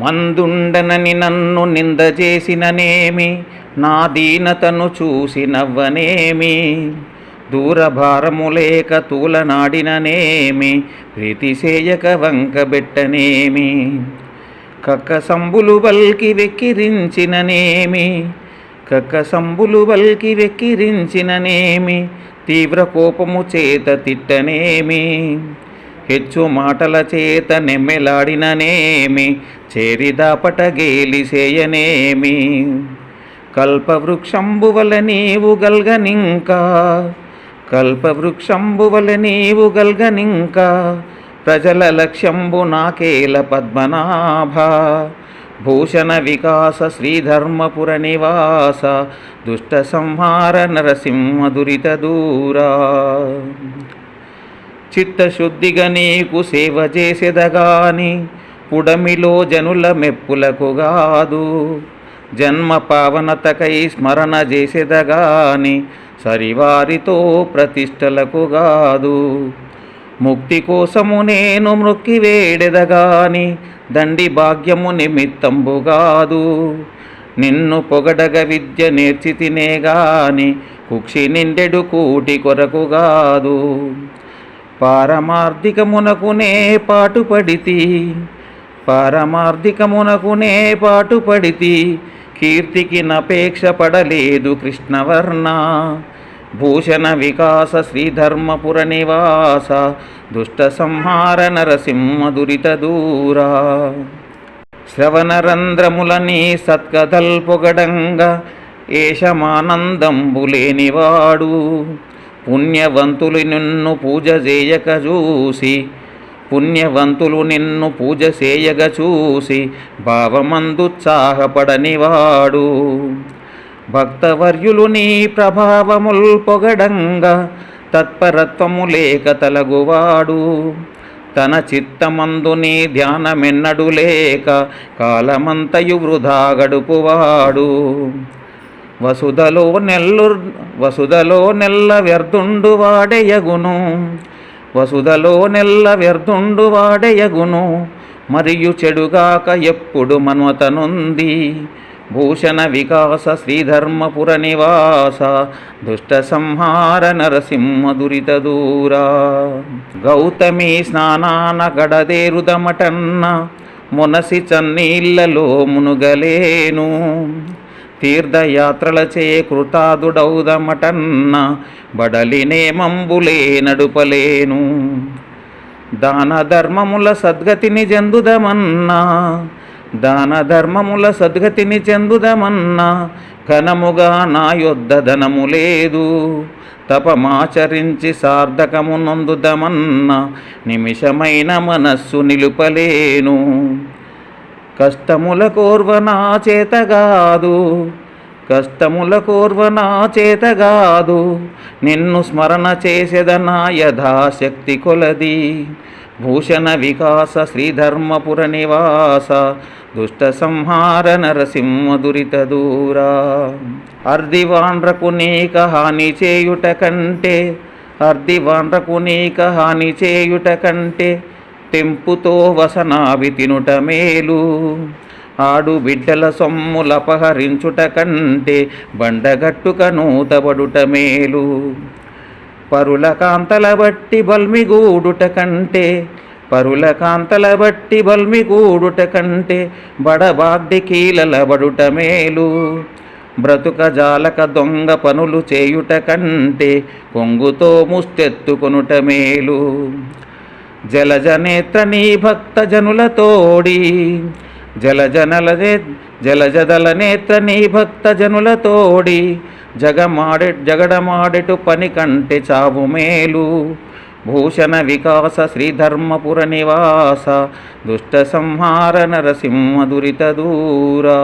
మందుండనని నన్ను నింద చేసిననేమి నా దీనతను చూసి నవ్వనేమి దూరభారము లేక తూలనాడిననేమి ప్రితిసేయక వంకబెట్టనేమి కక్క సంబులు వల్కి వెక్కిరించిననేమి? కక్క సంబులు వల్కి వెక్కిరించిననేమి? తీవ్ర కోపము చేత తిట్టనేమి? హెచ్చు మాటల చేత నెమ్మెలాడిననేమి చేరిదాపట గేలిసేయనేమి కల్పవృక్షంబువల నీవు గల్గనింకా కల్పవృక్షంబువల నీవు గల్గనింకా ప్రజల లక్ష్యంబు నాకేల పద్మనాభ. భూషణ వికాస శ్రీధర్మపుర నివాస దుష్ట సంహార నరసింహ దురిత దూరా. చిత్తశుద్ధిగా నీకు సేవ చేసేదగాని పుడమిలో జనుల మెప్పులకు గాదు. జన్మ పావనతకై స్మరణ చేసేదగాని సరివారితో ప్రతిష్టలకు గాదు. ముక్తి కోసము నేను మృక్కి వేడెదగాని దండి భాగ్యము నిమిత్తంబుగాదు నిన్ను పొగడగ విద్య నేర్చి తినేగాని కుక్షి నిండెడు కూటి కొరకు కాదు పారమార్థికమునకునే పాటుపడితి. పారమార్థికమునకునే పాటుపడితి. కీర్తికి నపేక్ష పడలేదు కృష్ణవర్ణ. భూషణ వికాస శ్రీధర్మపుర నివాస. దుష్ట సంహార నరసింహ దురిత దూరా. శ్రవణరంధ్రములని సత్కథల్పొగడంగా. ఏషమానందంబులేనివాడు. పుణ్యవంతులు నిన్ను పూజ చేయక చూసి పుణ్యవంతులు నిన్ను పూజ చేయగ చూసి భావమందుత్సాహపడనివాడు భక్తవర్యులు నీ ప్రభావముల్ పొగడంగా తత్పరత్వము లేక తలగువాడు. తన చిత్తమందు నీ ధ్యానమెన్నడు లేక కాలమంతయు వృధా గడుపువాడు. వసుధలో నెల్లు వసుధలో నెల్ల వ్యర్థుండు వాడెయగును. వసుధలో నెల్ల వ్యర్థుండు వాడెయగును. మరియు చెడుగాక ఎప్పుడు మన్వతనుంది? భూషణ వికాస శ్రీధర్మపుర నివాస దుష్ట సంహార నరసింహ దురిత దూరా. గౌతమి స్నానాన గడదేరుదమటన్న మునసి చన్నీళ్ళలో మునుగలేను. తీర్థయాత్రలచే కృతాదుడౌదమటన్న బడలినే మంబులే నడుపలేను. దాన ధర్మముల సద్గతిని చెందుదమన్నా దాన ధర్మముల సద్గతిని చెందుదమన్నా ఘనముగా నా యొద్ద ధనము లేదు. తపమాచరించి సార్థకము నందుదమన్నా నిమిషమైన మనస్సు నిలుపలేను. కష్టముల కోర్వనా చేతగాదు కష్టముల కోర్వనా చేతగాదు నిన్ను స్మరణ చేసేదనా యథాశక్తి కొలది. భూషణ వికాస శ్రీధర్మపుర నివాస దుష్ట సంహార నరసింహ దురిత దూరా. అర్ధివాండ్రకు నీక హాని చేయుట కంటే అర్ధివాండ్రకు నీక హాని చేయుట కంటే తెంపుతో వసనావి తినుట మేలు. ఆడు బిడ్డల సొమ్ములపహరించుట కంటే బండగట్టుక నూతబడుట మేలు. పరుల కాంతల బట్టి బల్మిగూడుట కంటే పరుల కాంతల బట్టి బల్మిగూడుట కంటే బడబాగ్డి కీలల బడుట మేలు. బ్రతుక జాలక దొంగ పనులు చేయుట కంటే కొంగుతో ముస్తెత్తుకొనుట మేలు. జలజనేత్ర నీ భక్త జనులతోడి. జలజనల జలజదల నేత్ర నీ భక్త జనులతోడి. జగమాడె జగడమాడెటు పని కంటే చావు మేలు. భూషణ వికాస శ్రీధర్మపుర నివాస దుష్ట సంహార నరసింహ దురిత దూరా.